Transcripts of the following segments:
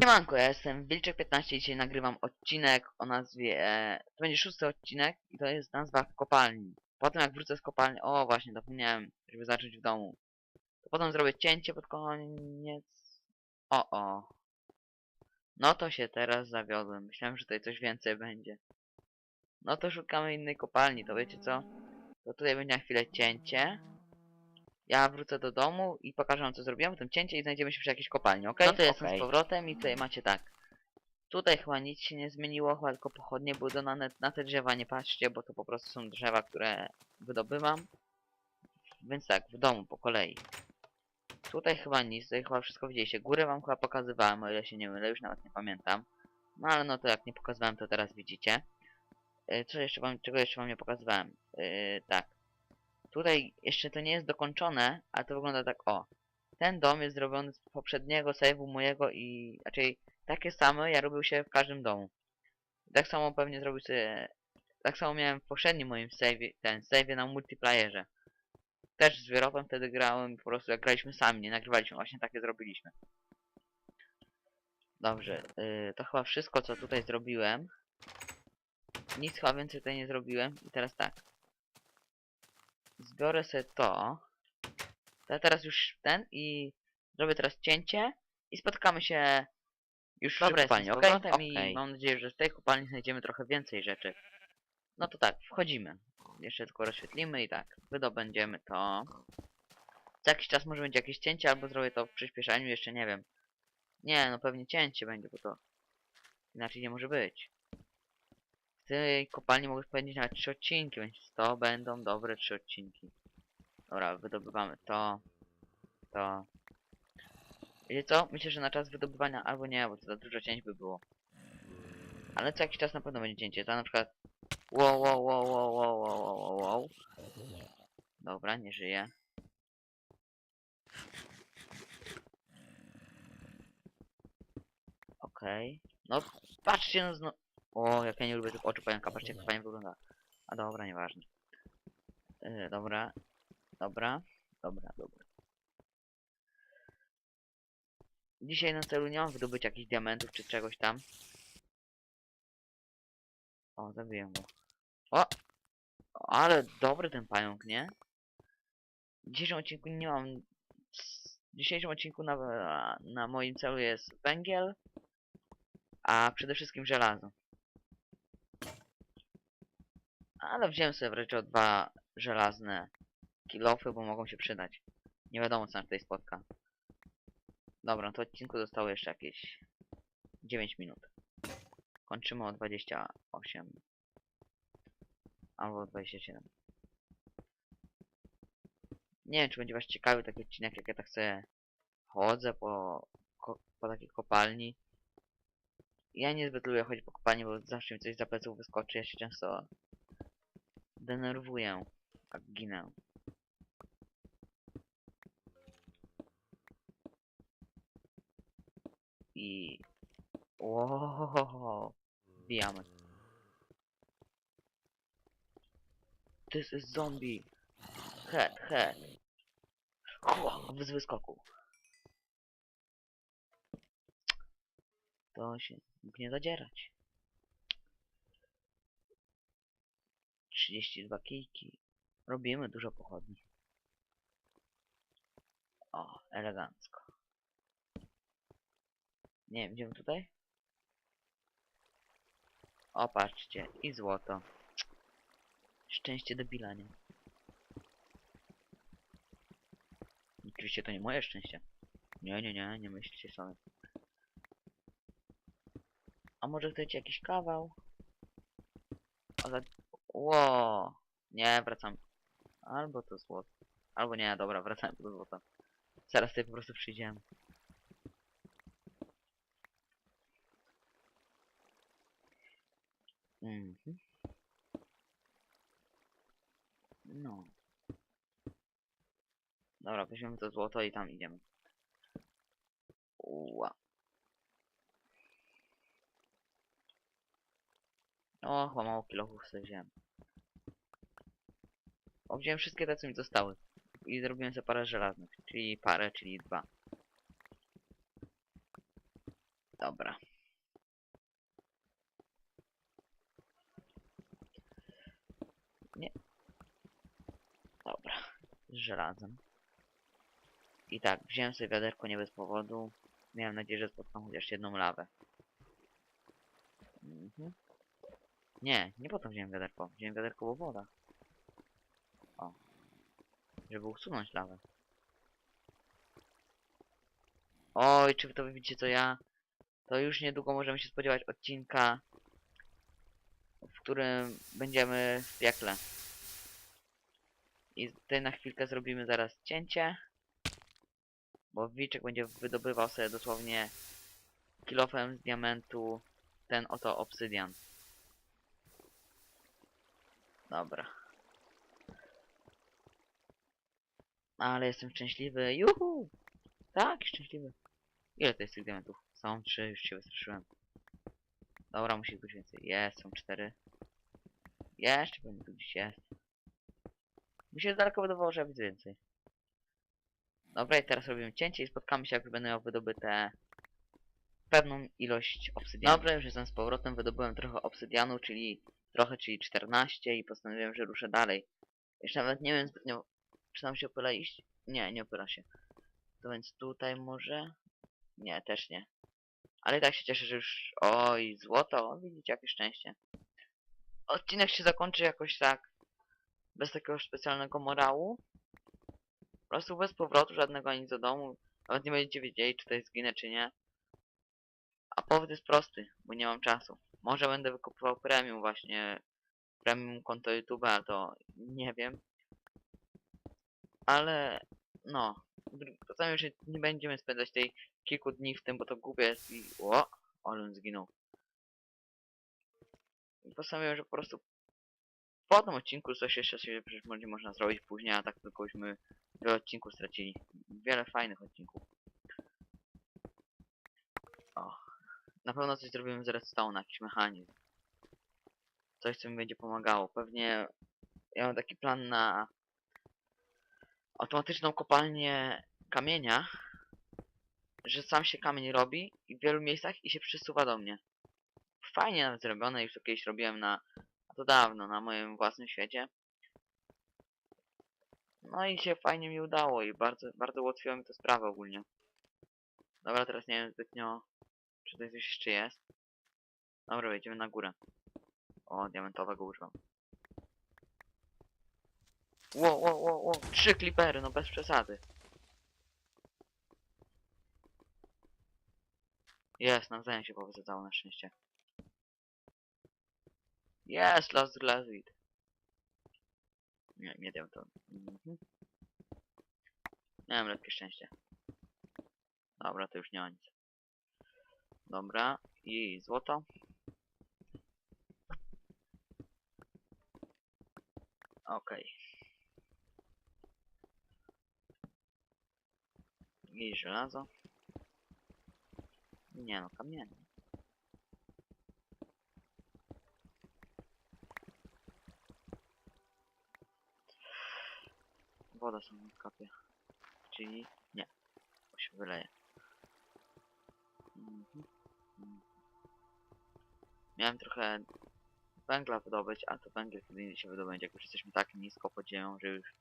Siemanko, ja jestem Wilczek15 i dzisiaj nagrywam odcinek o nazwie... e, To będzie szósty odcinek i to jest nazwa kopalni. Potem jak wrócę z kopalni... O właśnie, zapomniałem, żeby zacząć w domu. To potem zrobię cięcie pod koniec... O, o. No to się teraz zawiodłem. Myślałem, że tutaj coś więcej będzie. No to szukamy innej kopalni, to wiecie co? To tutaj będzie na chwilę cięcie. Ja wrócę do domu i pokażę wam co zrobiłem, potem cięcie i znajdziemy się przy jakiejś kopalni, ok? No to jestem z powrotem i tutaj macie tak. Tutaj chyba nic się nie zmieniło, chyba tylko pochodnie były dodane. Na te drzewa nie patrzcie, bo to po prostu są drzewa, które wydobywam. Więc tak, w domu po kolei. Tutaj chyba nic, tutaj chyba wszystko widzieliście. Górę wam chyba pokazywałem, o ile się nie mylę, już nawet nie pamiętam. No ale no to jak nie pokazywałem, to teraz widzicie. Yy, Co jeszcze wam, czego jeszcze wam nie pokazywałem? Yy, tak. Tutaj jeszcze to nie jest dokończone, ale to wygląda tak o. Ten dom jest zrobiony z poprzedniego save'u mojego i raczej takie same ja robił się w każdym domu. Tak samo pewnie zrobił sobie... Tak samo miałem w poprzednim moim save'ie, ten save'ie na multiplayerze. Też z Wierowem wtedy grałem po prostu jak graliśmy sami, nie nagrywaliśmy, właśnie takie zrobiliśmy. Dobrze, yy, to chyba wszystko co tutaj zrobiłem. Nic chyba więcej tutaj nie zrobiłem i teraz tak zbiorę sobie to. Ja teraz już ten i zrobię teraz cięcie i spotkamy się już Dobra, przy kopalni, z okej? powrotem I i mam nadzieję, że w tej kopalni znajdziemy trochę więcej rzeczy. No to tak, wchodzimy. Jeszcze tylko rozświetlimy i tak, wydobędziemy to. Za jakiś czas może będzie jakieś cięcie, albo zrobię to w przyspieszaniu, jeszcze nie wiem. Nie, no pewnie cięcie będzie, bo to inaczej nie może być tej kopalni mogę powiedzieć na trzy odcinki, więc to będą dobre trzy odcinki. Dobra, wydobywamy to, to. Wiecie co? Myślę, że na czas wydobywania albo nie, bo to za dużo cięć by było. Ale co jakiś czas na pewno będzie cięcie, to na przykład... Wow, wow, wow, wow, wow, wow, wow, wow. Dobra, nie żyje. Okej. Okay. No, patrzcie, no znowu... O, jak ja nie lubię tych oczu pająka, patrzcie jak fajnie wygląda. A dobra, nieważne. Yy, dobra. Dobra. Dobra, dobra. Dzisiaj na celu nie mam wydobyć jakichś diamentów czy czegoś tam. O, zabiję go. O! Ale dobry ten pająk, nie? W dzisiejszym odcinku nie mam... W dzisiejszym odcinku na, na moim celu jest węgiel, a przede wszystkim żelazo. Ale wziąłem sobie wreszcie dwa żelazne kilofy, bo mogą się przydać. Nie wiadomo co nas tutaj spotka. Dobra, no to odcinku zostało jeszcze jakieś 9 minut. Kończymy o 28. Albo 27. Nie wiem, czy będzie was ciekawy taki odcinek, jak ja tak sobie chodzę po, po takiej kopalni. Ja niezbyt lubię chodzić po kopalni, bo zawsze mi coś za pleców wyskoczy. Ja się często denerwuję, jak ginę. I... Wow, wbijamy. This is zombie. Head, head. Chło, z wyskoku. To się nie zadzierać. 32 kijki. Robimy dużo pochodni. O, elegancko. Nie wiem, idziemy tutaj? O, patrzcie, i złoto. Szczęście debila, nie? Oczywiście to nie moje szczęście. Nie, nie, nie, nie myślcie sobie. A może chcecie jakiś kawał? O, za... Ło, nie, wracam. Albo to złoto. Albo nie, dobra, wracamy do złota. Zaraz tutaj po prostu przyjdziemy. Mhm. No. Dobra, weźmiemy to złoto i tam idziemy. Ła. O, mało kilochów sobie wziąłem. O, wziąłem wszystkie te, co mi zostały. I zrobiłem sobie parę żelaznych, czyli parę, czyli dwa. Dobra. Nie. Dobra. Z żelazem. I tak, wziąłem sobie wiaderko nie bez powodu. Miałem nadzieję, że spotkam chociaż jedną lawę. Mhm. Nie, nie po to wziąłem wiaderko. Wziąłem wiaderko, bo woda. O. Żeby usunąć lawę. Oj, czy wy to widzicie co ja? To już niedługo możemy się spodziewać odcinka, w którym będziemy w piekle. I tutaj na chwilkę zrobimy zaraz cięcie. Bo Wilczek będzie wydobywał sobie dosłownie kilofem z diamentu ten oto obsydian. Dobra. Ale jestem szczęśliwy. Juhu! Tak, szczęśliwy. Ile to jest tych diamentów? Są trzy, już się wystraszyłem. Dobra, musi być więcej. Jest, są cztery. Jeszcze pewnie tu gdzieś jest. Mi się daleko wydawało, że widzę więcej. Dobra, i teraz robimy cięcie i spotkamy się, jak będę miał wydobyte pewną ilość obsydianu. Dobra, już jestem z powrotem, wydobyłem trochę obsydianu, czyli trochę, czyli 14 i postanowiłem, że ruszę dalej. Jeszcze nawet nie wiem zbytnio, czy nam się opyla iść? Nie, nie opyla się. To więc tutaj może? Nie, też nie. Ale i tak się cieszę, że już... Oj, złoto, widzicie, jakie szczęście. Odcinek się zakończy jakoś tak, bez takiego specjalnego morału. Po prostu bez powrotu żadnego nic do domu. Nawet nie będziecie wiedzieli, czy tutaj zginę, czy nie. A powód jest prosty, bo nie mam czasu. Może będę wykupywał premium właśnie, premium konto YouTube, a to nie wiem. Ale, no, czasami już nie będziemy spędzać tej kilku dni w tym, bo to głupie jest i... O! On zginął. Postanowiłem, że po prostu po tym odcinku coś jeszcze się przecież będzie można zrobić później, a tak tylko byśmy wiele odcinków stracili. Wiele fajnych odcinków. O. Na pewno coś zrobimy z redstone, jakiś mechanizm. Coś, co mi będzie pomagało. Pewnie ja mam taki plan na automatyczną kopalnię kamienia, że sam się kamień robi w wielu miejscach i się przysuwa do mnie. Fajnie nawet zrobione, już to kiedyś robiłem na, a to dawno, na moim własnym świecie. No i się fajnie mi udało i bardzo, bardzo ułatwiło mi to sprawę ogólnie. Dobra, teraz nie wiem zbytnio, czy tutaj coś jeszcze jest. Dobra, wejdziemy na górę. O, diamentowego używam. Ło, ło, ło, ło, trzy klipery, no bez przesady. Jest, nawzajem się powysadzało na szczęście. Jest, last glazit. Nie, nie wiem to. Mhm. Miałem lekkie szczęście. Dobra, to już nie ma nic. Dobra, i złoto. Okej. I żelazo. Nie no, kamienie. Woda nie kapie. Czyli nie. Bo się wyleje. Miałem trochę węgla wydobyć, a to węgiel kiedy się wydobędzie. Jak już jesteśmy tak nisko pod ziemią, że już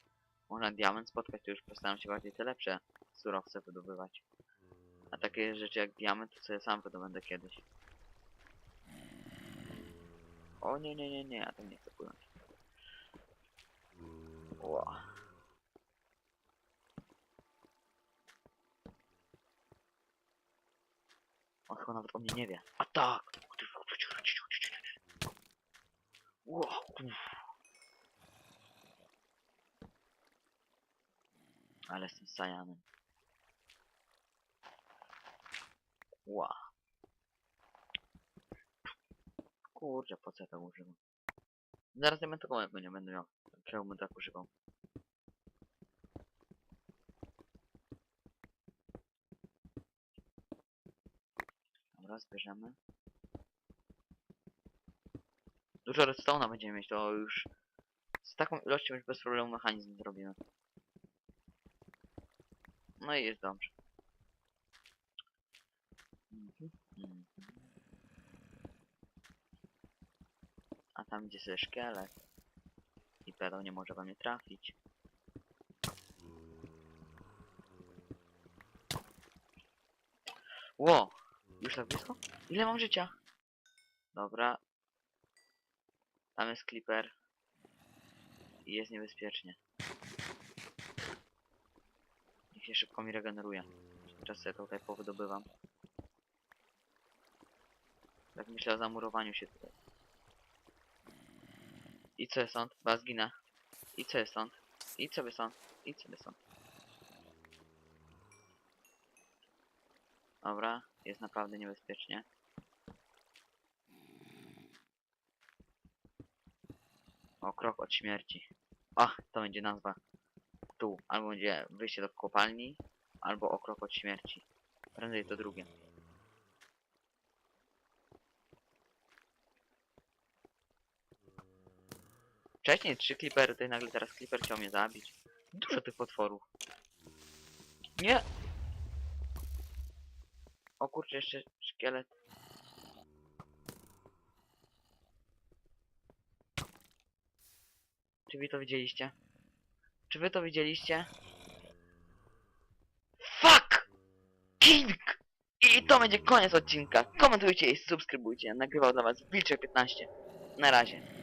można diament spotkać, to już postaram się bardziej te lepsze surowce wydobywać. A takie rzeczy jak diament, to sobie sam wydobędę kiedyś. O nie, nie, nie, nie, ja tam nie chcę płynąć. Ła. On chyba nawet o mnie nie wie. A tak! Ło, uff. Ale jestem sajanem. Ła. Kurczę, po co ja to używam? Zaraz diamentowego nie będę miał. Czemu bym tak używał? Dobra, zbierzemy. Dużo redstone'a będziemy mieć, to już z taką ilością już bez problemu mechanizm zrobimy. No i jest dobrze. A tam gdzie sobie szkielet. I pedał nie może we mnie trafić. Ło! Już tak blisko? Ile mam życia? Dobra. Tam jest Clipper. I jest niebezpiecznie. Niech się szybko mi regeneruje. Sobie to tutaj powydobywam. Tak myślę o zamurowaniu się tutaj. I co jest stąd? Chyba zginę. I co jest stąd? I sobie stąd. I sobie stąd. Dobra, jest naprawdę niebezpiecznie. Krok od śmierci. O, to będzie nazwa. Tu, albo będzie wyjście do kopalni, albo o krok od śmierci. Prędzej to drugie. Wcześniej trzy klipery, to nagle teraz kliper chciał mnie zabić. Dużo tych potworów. Nie! O kurczę, jeszcze szkielet. Czy wy to widzieliście? Czy wy to widzieliście? Fuck! King! I to będzie koniec odcinka. Komentujcie i subskrybujcie. Nagrywał dla was Wilczek 15. Na razie.